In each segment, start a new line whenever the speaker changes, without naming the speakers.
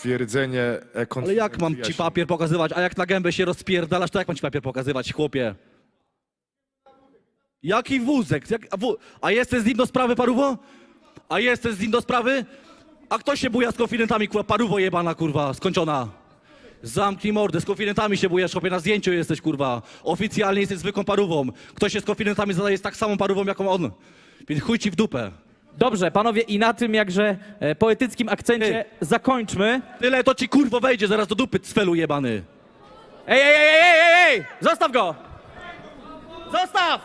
stwierdzenie e,
Ale jak mam ci papier pokazywać? A jak na gębę się rozpierdalasz, to jak mam ci papier pokazywać, chłopie? Jaki wózek? Jak, a, wó- a jesteś z nim do sprawy, paruwo? A jesteś z nim do sprawy? A kto się buja z konfidentami, kurwa? Paruwo jebana, kurwa, skończona. Zamknij mordę, z konfidentami się bujesz, chłopie, na zdjęciu jesteś, kurwa. Oficjalnie jesteś zwykłą parówą. Kto się z konfidentami zadaje jest tak samą parówą, jaką on. Więc chuj ci w dupę.
Dobrze, panowie, i na tym jakże e, poetyckim akcencie zakończmy.
Tyle to ci, kurwo, wejdzie zaraz do dupy, cwelu jebany.
Ej, ej, ej, ej, ej, ej, ej! Zostaw go! Zostaw!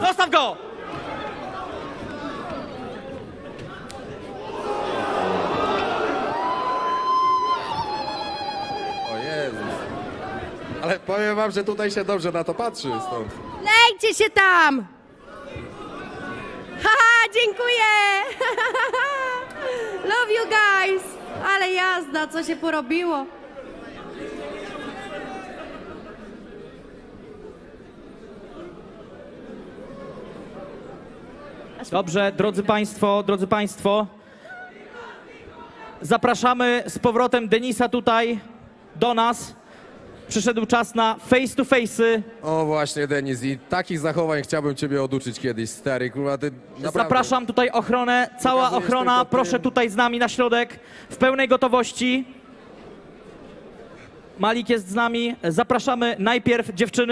Zostaw go!
O Jezus. Ale powiem wam, że tutaj się dobrze na to patrzy stąd.
Lejcie się tam! Haha, dziękuję! Love you guys! Ale jazda, co się porobiło?
Dobrze, drodzy państwo, drodzy państwo. Zapraszamy z powrotem Denisa tutaj do nas. Przyszedł czas na face to face'y.
O właśnie, Denis, i takich zachowań chciałbym ciebie oduczyć kiedyś, stary, kurwa, ty naprawdę...
Zapraszam tutaj ochronę, cała
Pokazujesz
ochrona,
tylko
proszę tutaj z nami na środek, w pełnej gotowości. Malik jest z nami. Zapraszamy najpierw dziewczyny.